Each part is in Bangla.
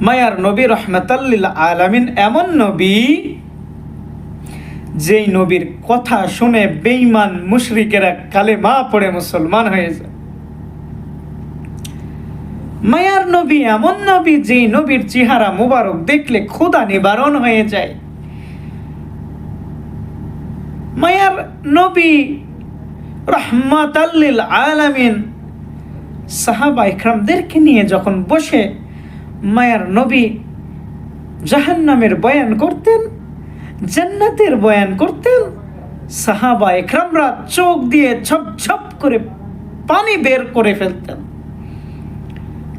মায়ার নবী রহমতাল্লিল আলামিন এমন নবী যেই নবীর কথা শুনে বেঈমান মুশরিকেরা কালে মা পড়ে মুসলমান হয়ে যায়। মায়ার নবী এমন নবী যেই নবীর চেহারা মুবারক দেখলে ক্ষুধা নিবারণ হয়ে যায়। মায়ার নবী রহমাত আল্লিল আলামিন সাহাবা ইকরামদেরকে নিয়ে যখন বসে মায়ার নবী জাহান্নামের বয়ান করতেন, জান্নাতের বয়ান করতেন, সাহাবা একরামরা চোখ দিয়ে ঝপ ঝপ করে পানি বের করে ফেলতেন।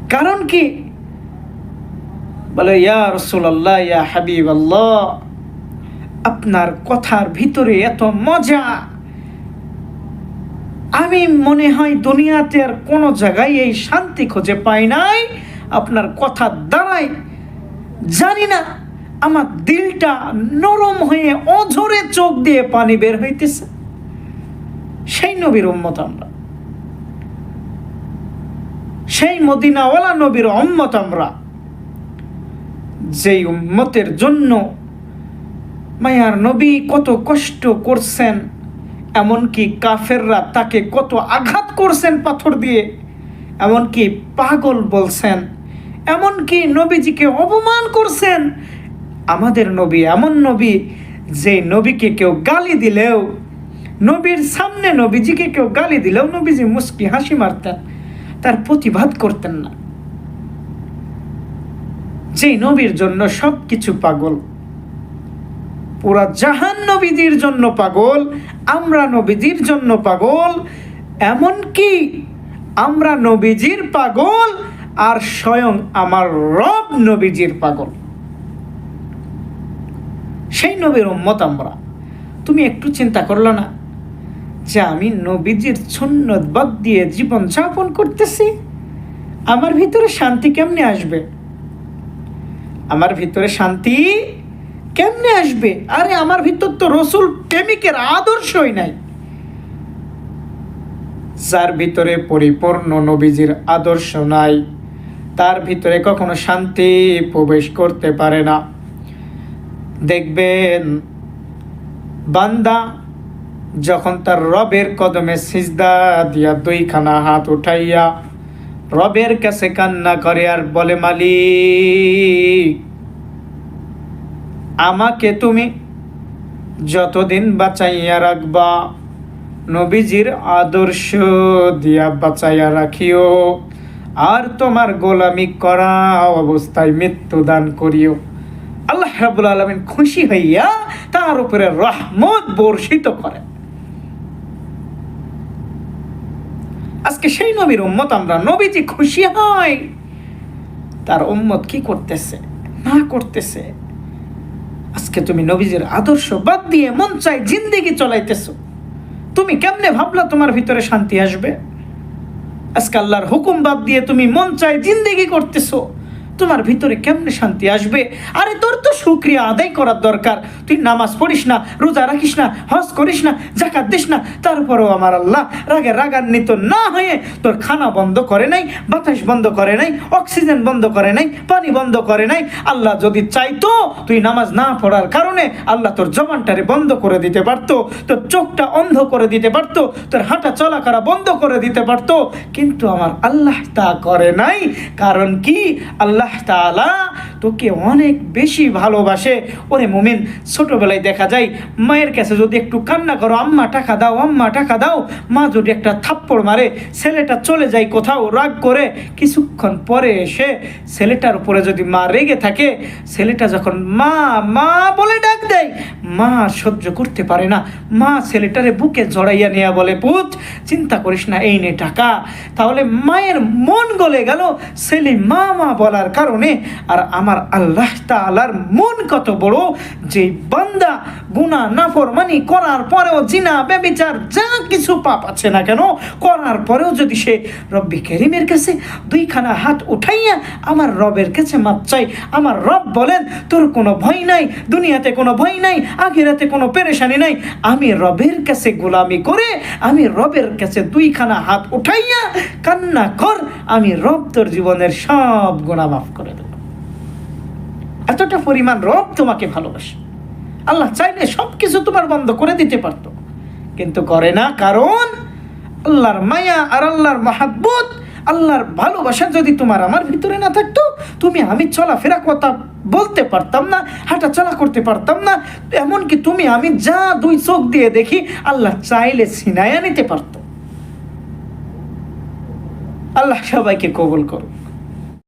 কারণ কি? বলে, ইয়া রসুল্লাহ ইয়া হাবিব আল্লাহ আপনার কথার ভিতরে এত মজা। আমি মনে হয় দুনিয়াতে আর কোনো জায়গায় এই শান্তি খুঁজে পাই নাই। আপনার কথার দ্বারাই জানি না, আমার দিলটা নরম হয়ে অঝরে চোখ দিয়ে পানি বের হইতেছে। সেই নবীর উম্মত আমরা। সেই মদিনাওয়ালা নবীর উম্মত আমরা। যেই উম্মতের জন্য মায়ার নবী কত কষ্ট করছেন, এমনকি কাফেররা তাকে কত আঘাত করছেন পাথর দিয়ে, এমনকি পাগল বলছেন এমনকি নবীজিকে অপমান করছেন। আমাদের নবী এমন নবী যে নবীকে কেউ গালি দিলেও, নবীর সামনে নবীজিকে কেউ গালি দিলেও নবীজি মুস্কি হাসি মারতেন, তার প্রতিবাদ করতেন না। যে নবীর জন্য সব কিছু পাগল, পুরা জাহান নবীজির জন্য পাগল, আমরা নবীজির জন্য পাগল, এমনকি আমরা নবীজির পাগল আর স্বয়ং আমার রব নবীজির পাগল। সেই নবীর উম্মত আমরা। তুমি একটু চিন্তা করল না যে আমি নবীজির সুন্নত বাদ দিয়ে জীবন যাপন করতেছি? আমার ভিতরে শান্তি কেমনে আসবে? আমার ভিতরে শান্তি কেমনে আসবে? আরে আমার ভিতর তো রসুল প্রেমিকের আদর্শই নাই। যার ভিতরে পরিপূর্ণ নবীজির আদর্শ নাই তার ভিতরে কখনো শান্তি প্রবেশ করতে পারে না। দেখবেন, বান্দা যখন তার রবের কদমে সিজদা দিয়া দুইখানা হাত উঠাইয়া রবের কাছে কান্না করে আর বলে, মালিক, আমাকে তুমি যতদিন বাঁচাইয়া রাখবা, নবীজির আদর্শ দিয়া বাঁচাইয়া রাখিও। আর তোমার গোলামি করা অবস্থায় মৃত্যু দান করিও। আল্লাহ রাবুল আলমিন খুশি হইয়া তার উপরে রহমত বর্ষিত করে। আজকে সেই নবীর উম্মত, আমরা নবীজি খুশি হয় তার উম্মত কি করতেছে? না করতেছে। আজকে তুমি নবীজির আদর্শ বাদ দিয়ে মন চাই জিন্দিগি চলাইতেছো। তুমি কেমনে ভাবলা তোমার ভিতরে শান্তি আসবে? আজকে আল্লাহর হুকুম বাদ দিয়ে তুমি মন চায় জিন্দিগি করতেছো। তোমার ভিতরে কেমনে শান্তি আসবে? আরে তোর তো শুক্রিয়া আদায় করার দরকার। তুই নামাজ পড়িস না, রোজা রাখিস না, হজ করিস না জাকাত দিস না, তারপরেও আমার আল্লাহ রাগে রাগান্বিত না হয়ে তোর খানা বন্ধ করে নাই, বাতাস বন্ধ করে নাই, অক্সিজেন বন্ধ করে নাই, পানি বন্ধ করে নাই। আল্লাহ যদি চাইতো তুই নামাজ না পড়ার কারণে আল্লাহ তোর জবানটারে বন্ধ করে দিতে পারতো, তোর চোখটা অন্ধ করে দিতে পারতো, তোর হাঁটা চলা করা বন্ধ করে দিতে পারতো। কিন্তু আমার আল্লাহ তা করে নাই। কারণ কি? আল্লাহ তাআলা তোকে অনেক বেশি ভালোবাসে। ওরে মুমিন, ছোটোবেলায় দেখা যায়, মায়ের কাছে যদি একটু কান্না করো, আম্মা, টাকা দাও, আম্মা, টাকা দাও। মা যদি একটা থাপ্পড় মারে, ছেলেটা চলে যায় কোথাও, রাগ করে। কিছুক্ষণ পরে এসে ছেলেটার উপরে যদি মা রেগে থাকে, ছেলেটা যখন মা মা বলে ডাক দেয় মা সহ্য করতে পারে না। মা ছেলেটারে বুকে জড়াইয়া নেয়া বলে, পুত, চিন্তা করিস না, এই নে টাকা। তাহলে মায়ের মন গলে গেল ছেলে মা মা বলার কারণে। আর আমার আল্লাহ তালার মন কত বড় যে বান্দা গুনাহ নাফরমানি করার পরেও জিনা বেবিচার যা কিছু পাপ আছে না কেন, করার পরেও যদি সে রব্বি করিমের কাছে দুইখানা হাত উঠাইয়া আমার রবের কাছে মাপ চাই আমার রব বলেন, তোর কোনো ভয় নাই, দুনিয়াতে কোনো ভয় নাই, আখিরাতে কোনো পেরেশানি নাই, আমি রবের কাছে গোলামি করে, আমি রবের কাছে দুইখানা হাত উঠাইয়া কান্না কর, আমি রব তোর জীবনের সব গুণা মাফ করে দেব। এতটা পরিমাণ রব তোমাকে ভালোবাসে। আল্লাহ চাইলে সব কিছু তোমার বন্ধ করে দিতে পারতো। কিন্তু করে না, কারণ আল্লাহর মায়া আর আল্লাহর মাহাব্বত, আল্লাহর ভালোবাসা যদি তোমার আমার ভিতরে না থাকতো, তুমি আমি চলাফেরা কথা বলতে পারতাম না হাঁটা চলা করতে পারতাম না, এমনকি তুমি আমি যা দুই চোখ দিয়ে দেখি, আল্লাহ চাইলে ছিনায়া নিতে পারতো। আল্লাহ সবাইকে কবুল করো